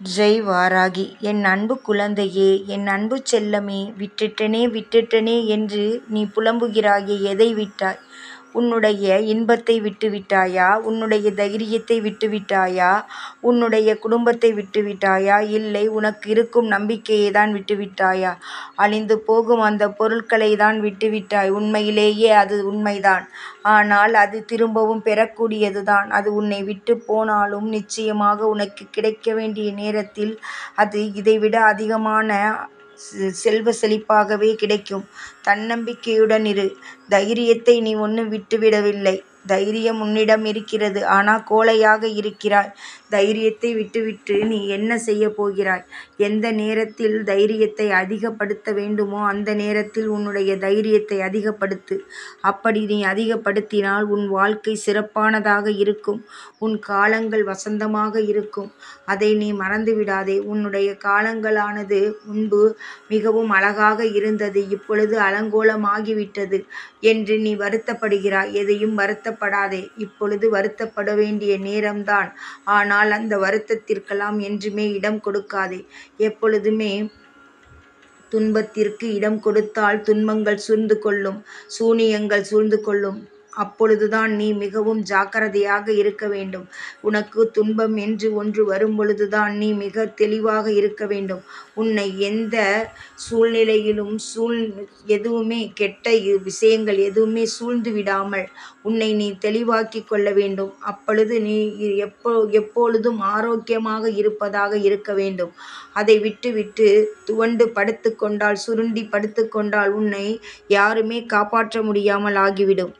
ஜெய் வாராகி என் அன்பு குழந்தையே என் அன்பு செல்லமே விட்டுட்டனே விட்டுட்டனே என்று நீ புலம்புகிறாயே எதை விட்டாய்? உன்னுடைய இன்பத்தை விட்டுவிட்டாயா? உன்னுடைய தைரியத்தை விட்டுவிட்டாயா? உன்னுடைய குடும்பத்தை விட்டுவிட்டாயா? இல்லை உனக்கு இருக்கும் நம்பிக்கையை தான் விட்டுவிட்டாயா? அழிந்து போகும் அந்த பொருட்களை தான் விட்டுவிட்டாய். உண்மையிலேயே அது உண்மைதான். ஆனால் அது திரும்பவும் பெறக்கூடியது தான். அது உன்னை விட்டுப் போனாலும் நிச்சயமாக உனக்கு கிடைக்க வேண்டிய நேரத்தில் அது இதைவிட அதிகமான செல்வ செழிப்பாகவே கிடைக்கும். தன்னம்பிக்கையுடன் இரு. தைரியத்தை நீ ஒன்றும் விட்டுவிடவில்லை. தைரியம் உன்னிடம் இருக்கிறது. ஆனால் கோழையாக இருக்கிறாய். தைரியத்தை விட்டுவிட்டு நீ என்ன செய்யப் போகிறாய்? எந்த நேரத்தில் தைரியத்தை அதிகப்படுத்த வேண்டுமோ அந்த நேரத்தில் உன்னுடைய தைரியத்தை அதிகப்படுத்து. அப்படி நீ அதிகப்படுத்தினால் உன் வாழ்க்கை சிறப்பானதாக இருக்கும். உன் காலங்கள் வசந்தமாக இருக்கும். அதை நீ மறந்துவிடாதே. உன்னுடைய காலங்களானது முன்பு மிகவும் அழகாக இருந்தது இப்பொழுது அலங்கோலமாகிவிட்டது என்று நீ வருத்தப்படுகிறாய். எதையும் வருத்தப்படாதே. இப்பொழுது வருத்தப்பட வேண்டிய நேரம்தான். ஆனால் அந்த வருத்தத்திற்கெல்லாம் என்றுமே இடம் கொடுக்காதே. எப்பொழுதுமே துன்பத்திற்கு இடம் கொடுத்தால் துன்பங்கள் சூழ்ந்து கொள்ளும். சூனியங்கள் சூழ்ந்து கொள்ளும். அப்பொழுதுதான் நீ மிகவும் ஜாக்கிரதையாக இருக்க வேண்டும். உனக்கு துன்பம் என்று ஒன்று வரும்பொழுதுதான் நீ மிக தெளிவாக இருக்க வேண்டும். உன்னை எந்த சூழ்நிலையிலும் சூழ் எதுவுமே கெட்ட விஷயங்கள் எதுவுமே சூழ்ந்து விடாமல் உன்னை நீ தெளிவாக்கிக் கொள்ள வேண்டும். அப்பொழுது நீ எப்போ எப்பொழுதும் ஆரோக்கியமாக இருப்பதாக இருக்க வேண்டும். அதை விட்டுவிட்டு துவண்டு படுத்துக்கொண்டால் சுருண்டி படுத்துக்கொண்டால் உன்னை யாருமே காப்பாற்ற முடியாமல் ஆகிவிடும்.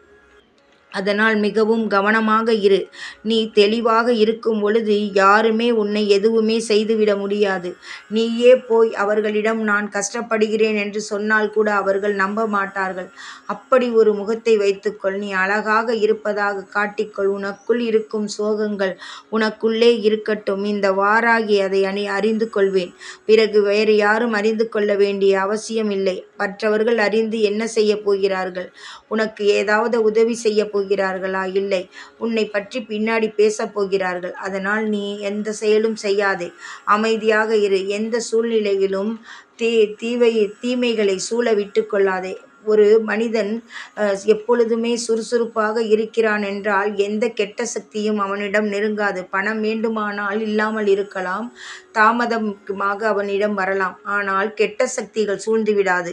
அதனால் மிகவும் கவனமாக இரு. நீ தெளிவாக இருக்கும் பொழுது யாருமே உன்னை எதுவுமே செய்துவிட முடியாது. நீயே போய் அவர்களிடம் நான் கஷ்டப்படுகிறேன் என்று சொன்னால் கூட அவர்கள் நம்ப மாட்டார்கள். அப்படி ஒரு முகத்தை வைத்துக்கொள். நீ அழகாக இருப்பதாக காட்டிக்கொள். உனக்குள் இருக்கும் சோகங்கள் உனக்குள்ளே இருக்கட்டும். இந்த வாராகி அதை அணி அறிந்து கொள்வேன். பிறகு வேறு யாரும் அறிந்து கொள்ள வேண்டிய அவசியம் இல்லை. மற்றவர்கள் அறிந்து என்ன செய்யப் போகிறார்கள்? உனக்கு ஏதாவது உதவி செய்ய போகிறார்களா? இல்லை. உன்னை பற்றி பின்னாடி பேசப் போகிறார்கள். அதனால் நீ எந்த செயலும் செய்யாதே. அமைதியாக இரு. எந்த சூழ்நிலையிலும் தீ தீவை தீமைகளை சூழ விட்டுக் கொள்ளாதே. ஒரு மனிதன் எப்பொழுதுமே சுறுசுறுப்பாக இருக்கிறான் என்றால் எந்த கெட்ட சக்தியும் அவனிடம் நெருங்காது. பணம் வேண்டுமானால் இல்லாமல் இருக்கலாம். தாமதமாக அவனிடம் வரலாம். ஆனால் கெட்ட சக்திகள் சூழ்ந்துவிடாது.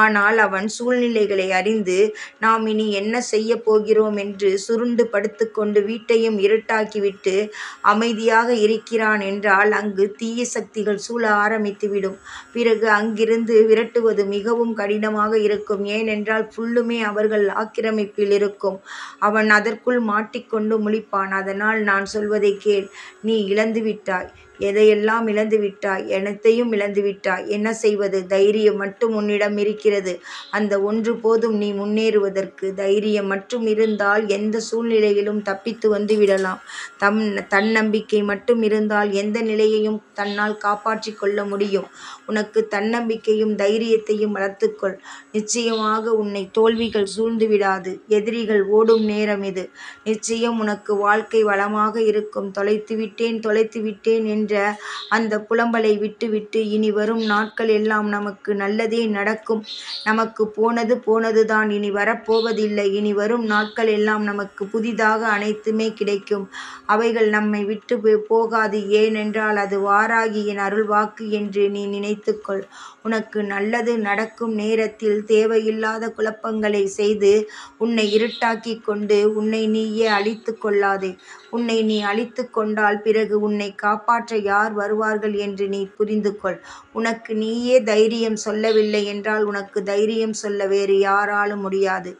ஆனால் அவன் சூழ்நிலைகளை அறிந்து நாம் இனி என்ன செய்யப் போகிறோம் என்று சுருண்டு படுத்துக்கொண்டு வீட்டையும் இருட்டாக்கிவிட்டு அமைதியாக இருக்கிறான் என்றால் அங்கு தீய சக்திகள் சூழ ஆரம்பித்துவிடும். பிறகு அங்கிருந்து விரட்டுவது மிகவும் கடினமாக இருக்கும். ஏனென்றால் ஃபுல்லுமே அவர்கள் ஆக்கிரமிப்பில் இருக்கும். அவன் அதற்குள் மாட்டிக்கொண்டு முழிப்பான். அதனால் நான் சொல்வதை கேள். நீ இழந்துவிட்டாய். எதையெல்லாம் இழந்து விட்டாய் எனத்தையும் அனைத்தையும் இழந்துவிட்டாய். என்ன செய்வது? தைரியம் மட்டும் உன்னிடம் இருக்கிறது. அந்த ஒன்று போதும் நீ முன்னேறுவதற்கு. தைரியம் மட்டும் இருந்தால் எந்த சூழ்நிலையிலும் தப்பித்து வந்து விடலாம் தம் தன்னம்பிக்கை மட்டும் இருந்தால் எந்த நிலையையும் தன்னால் காப்பாற்றிக் கொள்ள முடியும். உனக்கு தன்னம்பிக்கையும் தைரியத்தையும் வளர்த்துக்கொள். நிச்சயமாக உன்னை தோல்விகள் சூழ்ந்துவிடாது. எதிரிகள் ஓடும் நேரம் இது. நிச்சயம் உனக்கு வாழ்க்கை வளமாக இருக்கும். தொலைத்து விட்டேன் தொலைத்து விட்டேன் என்று என்ற அந்த புலம்பலை விட்டுவிட்டு இனி வரும் நாட்கள் எல்லாம் நமக்கு நல்லதே நடக்கும். நமக்கு போனது போனதுதான். இனி வரப்போவதில்லை. இனி வரும் நாட்கள் எல்லாம் நமக்கு புதிதாக அனைத்துமே கிடைக்கும். அவைகள் நம்மை விட்டு போகாது. ஏனென்றால் அது வாராகியின் அருள்வாக்கு என்று நீ நினைத்துக்கொள். உனக்கு நல்லது நடக்கும் நேரத்தில் தேவையில்லாத குழப்பங்களை செய்து உன்னை இருட்டாக்கிக் கொண்டு உன்னை நீயே அழித்து கொள்ளாதே. உன்னை நீ அழித்து கொண்டால் பிறகு உன்னை காப்பாற்ற யார் வருவார்கள் என்று நீ புரிந்து கொள். உனக்கு நீயே தைரியம் சொல்லவில்லை என்றால் உனக்கு தைரியம் சொல்ல வேறு யாராலும் முடியாது.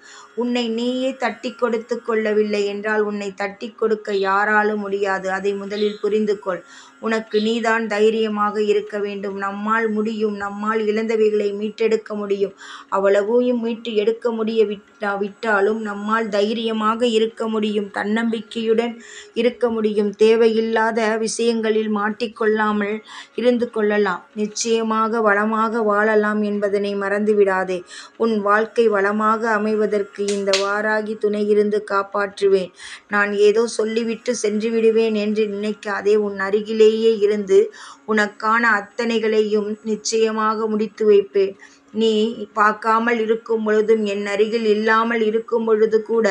உன்னை நீயே தட்டிக் கொடுத்து கொள்ளவில்லை என்றால் உன்னை தட்டி கொடுக்க யாராலும் முடியாது. அதை முதலில் புரிந்து கொள். உனக்கு நீதான் தைரியமாக இருக்க வேண்டும். நம்மால் முடியும். நம்மால் இழந்தவைகளை மீட்டெடுக்க முடியும். அவ்வளவையும் மீட்டு எடுக்க முடியாவிட்டாலும் நம்மால் தைரியமாக இருக்க முடியும். தன்னம்பிக்கையுடன் இருக்க முடியும். தேவையில்லாத விஷயங்களில் மாட்டிக்கொள்ளாமல் இருந்து கொள்ளலாம். நிச்சயமாக வளமாக வாழலாம் என்பதனை மறந்துவிடாதே. உன் வாழ்க்கை வளமாக அமைவதற்கு இந்த வாராகி துணையிருந்து காப்பாற்றுவேன். நான் ஏதோ சொல்லிவிட்டு சென்றுவிடுவேன் என்று நினைக்காதே. உன் அருகிலேயே இருந்து உனக்கான அத்தனைகளையும் நிச்சயமாக முடித்து வைப்பேன் நீ பார்க்காமல் இருக்கும் பொழுதும் என் அருகில் இல்லாமல் இருக்கும் பொழுது கூட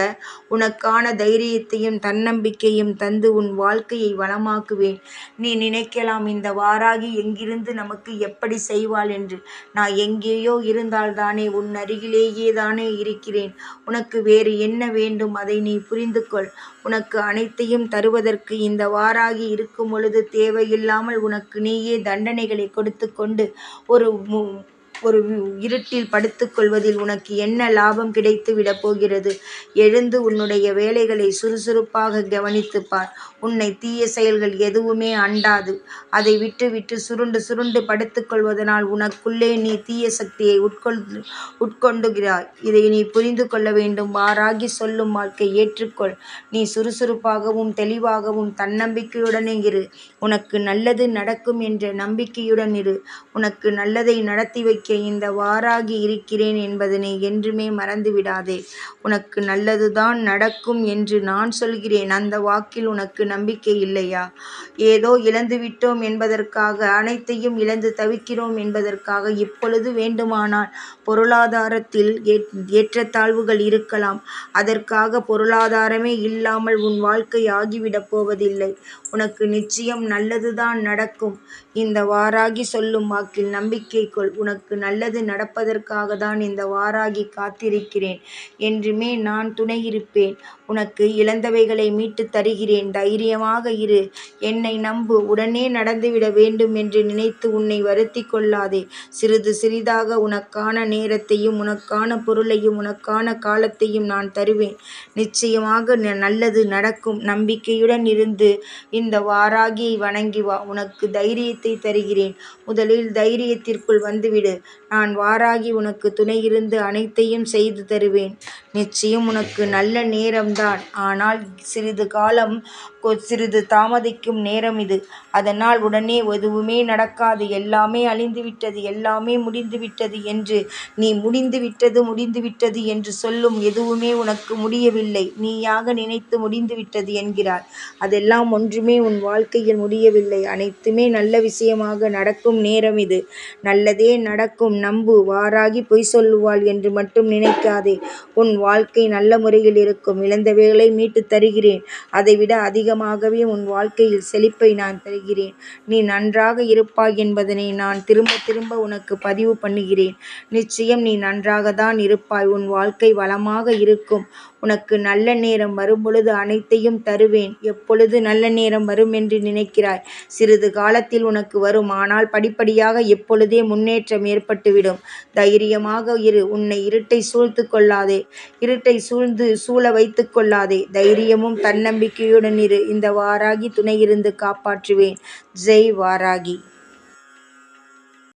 உனக்கான தைரியத்தையும் தன்னம்பிக்கையும் தந்து உன் வாழ்க்கையை வளமாக்குவேன். நீ நினைக்கலாம் இந்த வாராகி எங்கிருந்து நமக்கு எப்படி செய்வாள் என்று. நான் எங்கேயோ இருந்தால் தானே உன் அருகிலேயே தானே இருக்கிறேன். உனக்கு வேறு என்ன வேண்டும் அதை நீ புரிந்து கொள் உனக்கு அனைத்தையும் தருவதற்கு இந்த வாராகி இருக்கும் பொழுது தேவையில்லாமல் உனக்கு நீயே தண்டனைகளை கொடுத்து கொண்டு ஒரு ஒரு இருட்டில் படுத்துக்கொள்வதில் உனக்கு என்ன லாபம் கிடைத்து விடப் போகிறது? எழுந்து உன்னுடைய வேலைகளை சுறுசுறுப்பாக கவனித்துப்பார் உன்னை தீய செயல்கள் எதுவுமே அண்டாது. அதை விட்டு விட்டு சுருண்டு சுருண்டு படுத்துக்கொள்வதனால் உனக்குள்ளே நீ தீய சக்தியை உட்கொள் உட்கொண்டுகிறாய். இதை நீ புரிந்து கொள்ள வேண்டும். மாறாகி சொல்லும் வாழ்க்கை ஏற்றுக்கொள். நீ சுறுசுறுப்பாகவும் தெளிவாகவும் தன்னம்பிக்கையுடனே இரு. உனக்கு நல்லது நடக்கும் என்ற நம்பிக்கையுடன் இரு. உனக்கு நல்லதை நடத்தி வைக்க இந்த வாராகி இருக்கிறேன் என்பதனை என்றுமே மறந்துவிடாதே. உனக்கு நல்லதுதான் நடக்கும் என்று நான் சொல்கிறேன். அந்த வாக்கில் உனக்கு நம்பிக்கை இல்லையா? ஏதோ இழந்துவிட்டோம் என்பதற்காக அனைத்தையும் இழந்து தவிக்கிறோம் என்பதற்காக இப்பொழுது வேண்டுமானால் பொருளாதாரத்தில் ஏற்றத்தாழ்வுகள் இருக்கலாம். அதற்காக பொருளாதாரமே இல்லாமல் உன் வாழ்க்கை ஆகிவிடப் போவதில்லை. உனக்கு நிச்சயம் நல்லதுதான் நடக்கும். இந்த வாராகி சொல்லும் வாக்கில் நம்பிக்கை கொள். உனக்கு நல்லது நடப்பதற்காக தான் இந்த வாராகி காத்திருக்கிறேன். என்றுமே நான் துணையிருப்பேன். உனக்கு இழந்தவைகளை மீட்டுத் தருகிறேன். தைரியமாக இரு. என்னை நம்பு. உடனே நடந்துவிட வேண்டும் என்று நினைத்து உன்னை வருத்தி கொள்ளாதே. சிறிது சிறிதாக உனக்கான நேரத்தையும் உனக்கான பொருளையும் உனக்கான காலத்தையும் நான் தருவேன். நிச்சயமாக நல்லது நடக்கும். நம்பிக்கையுடன் இருந்து இந்த வாராகியை வணங்கி வா. உனக்கு தைரியத்தை தருகிறேன். முதலில் தைரியத்திற்குள் வந்துவிடு. நான் வாராகி உனக்கு துணையிருந்து அனைத்தையும் செய்து தருவேன். நிச்சயம் உனக்கு நல்ல நேரம்தான். ஆனால் சிறிது காலம் சிறிது தாமதிக்கும் நேரம் இது. அதனால் உடனே எதுவுமே நடக்காது. எல்லாமே அழிந்துவிட்டது. எல்லாமே முடிந்துவிட்டது என்று நீ முடிந்துவிட்டது முடிந்துவிட்டது என்று சொல்லும் எதுவுமே உனக்கு முடியவில்லை. நீயாக நினைத்து முடிந்துவிட்டது என்கிறார். அதெல்லாம் ஒன்றுமே உன் வாழ்க்கையில் முடியவில்லை. அனைத்துமே நல்ல விஷயமாக நடக்கும் நேரம் இது. நல்லதே நடக்கும் நம்பு வாராகி பொய் சொல்லுவாள் என்று மட்டும் நினைக்காதே. உன் வாழ்க்கை நல்ல முறையில் இருக்கும். இழந்தவைகளை மீட்டுத் தருகிறேன். அதைவிட அதிகமாகவே உன் வாழ்க்கையில் செழிப்பை நான் தருகிறேன். நீ நன்றாக இருப்பாய் என்பதனை நான் திரும்ப திரும்ப உனக்கு பதிவு பண்ணுகிறேன். நிச்சயம் நீ நன்றாக தான் இருப்பாய். உன் வாழ்க்கை வளமாக இருக்கும். உனக்கு நல்ல நேரம் வரும்பொழுது அனைத்தையும் தருவேன். எப்பொழுது நல்ல நேரம் வரும் என்று நினைக்கிறாய்? சிறிது காலத்தில் உனக்கு வரும். ஆனால் படிப்படியாக எப்பொழுதே முன்னேற்றம் ஏற்பட்டுவிடும். தைரியமாக இரு. உன்னை இருட்டை சூழ்த்து கொள்ளாதே. இருட்டை சூழ்ந்து சூழ வைத்து கொள்ளாதே. தைரியமும் தன்னம்பிக்கையுடன் இரு. இந்த வாராகி துணையிருந்து காப்பாற்றுவேன். ஜெய் வாராகி.